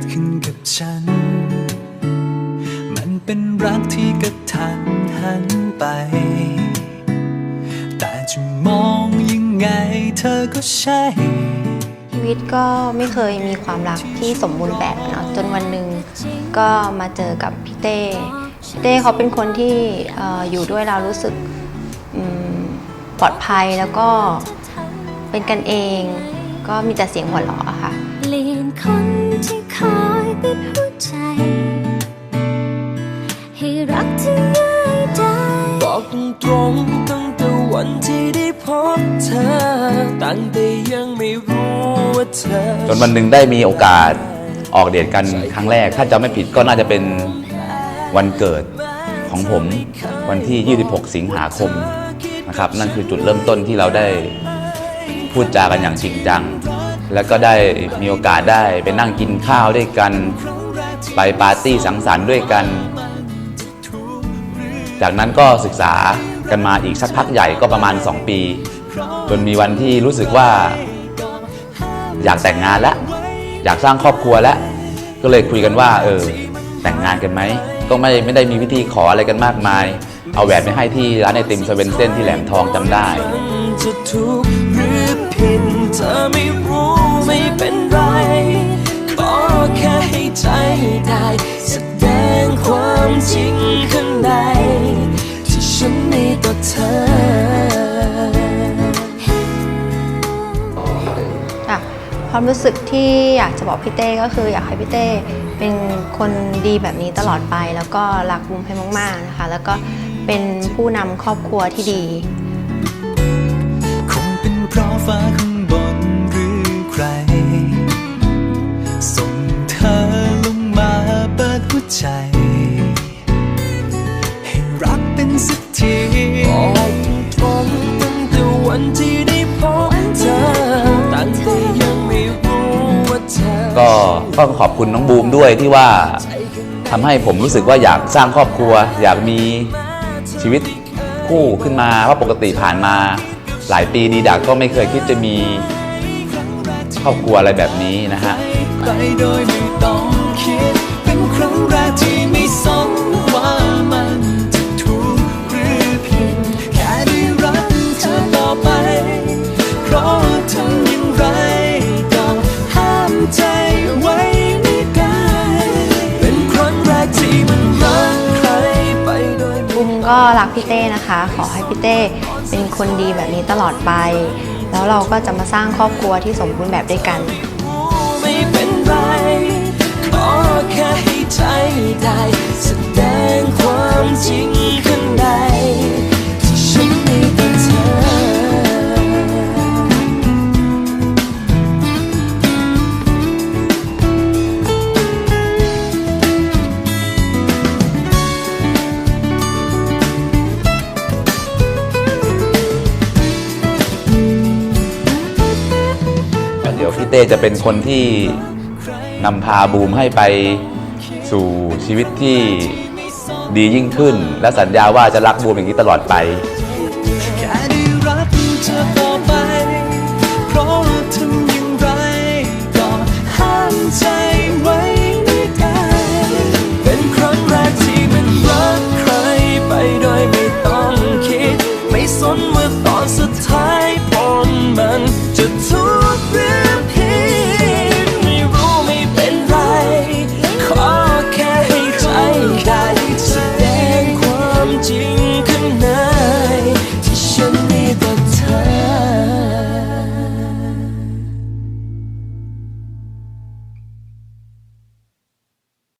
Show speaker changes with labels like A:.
A: ดขึ้นกับฉัน มันเป็นรักที่กระทันหันไป แต่จะมองยังไงเธอก็ใช่
B: ชีวิตก็ไม่เคยมีความรักที่สมบูรณ์แบบเนาะจนวันหนึ่งก็มาเจอกับพี่เต้พี่เต้เขาเป็นคนที่เอ่ออยู่ด้วยเรารู้สึกอืมปลอดภัยแล้วก็เป็นกันเอง ก็มีแต่เสียงหัวเราะค่ะ
C: ลี่ยนคนที่คอยปิดหัวใจ ให้รักที่ง่ายได้
D: บอกตรงๆตั้งแต่วันที่ได้พบเธอตั้งแต่ยังไม่รู้ว่าเธอ
E: จนวันหนึ่งได้มีโอกาสออกเดทกันครั้งแรก ถ้าจำไม่ผิดก็น่าจะเป็นวันเกิดของผมวันที่ 26 สิงหาคมนะครับ นั่นคือจุดเริ่มต้นที่เราได้พูดจากันอย่างจริงจัง แล้วก็ได้มีโอกาสได้ไปนั่งกินข้าวด้วยกัน ไปปาร์ตี้สังสรรค์ด้วยกัน จากนั้นก็ศึกษากันมาอีกสักพักใหญ่ก็ประมาณ 2 ปี จนมีวันที่รู้สึกว่า อยากแต่งงานแล้วอยากสร้างครอบครัวแล้วก็เลยคุยกันว่า เออ แต่งงานกันไหม ก็ไม่ไม่ได้มีพิธีขออะไรกันมากมาย เอาแหวนไปให้ที่ร้านไอติมสเว่นเซนที่แหลมทองจำได้
D: ความรู้
B: สึกที่อยากจะบอกพี่เต้ก็คืออยากให้พี่เต้เป็นคนดีแบบนี้ตลอดไป แล้วก็รักบุมให้มากๆนะคะ แล้วก็เป็นผู้นำครอบครัวที่ดี
A: คงเป็นเพราะฟ้าข้างบนหรือใคร ส่งเธอลงมาเปิดหัวใจ ให้รักเป็นสักที
D: บอกตรงตั้งแต่วันที่ ต้อ
E: งขอบคุณน้องบูมด้วยที่ว่าทำให้ผมรู้สึกว่าอยากสร้างครอบครัว อยากมีชีวิตคู่ขึ้นมาเพราะปกติผ่านมา หลายปีดีดักก็ไม่เคยคิดจะมีครอบครัวอะไรแบบนี้นะฮะ
A: ก็รักพี่
D: เต้
B: นะคะ ขอให้พี่เต้เป็นคนดีแบบนี้ตลอดไป แล้วเราก็จะมาสร้างครอบครัวที่สมบูรณ์แบบด้วยกัน
D: ไม่เป็นไรขอแค่ให้ใจได้แสดง
E: เต้จะเป็นคนที่นำพาบูมให้ไปสู่ชีวิตที่ดียิ่งขึ้น และสัญญาว่าจะรักบูมอย่างนี้ตลอดไป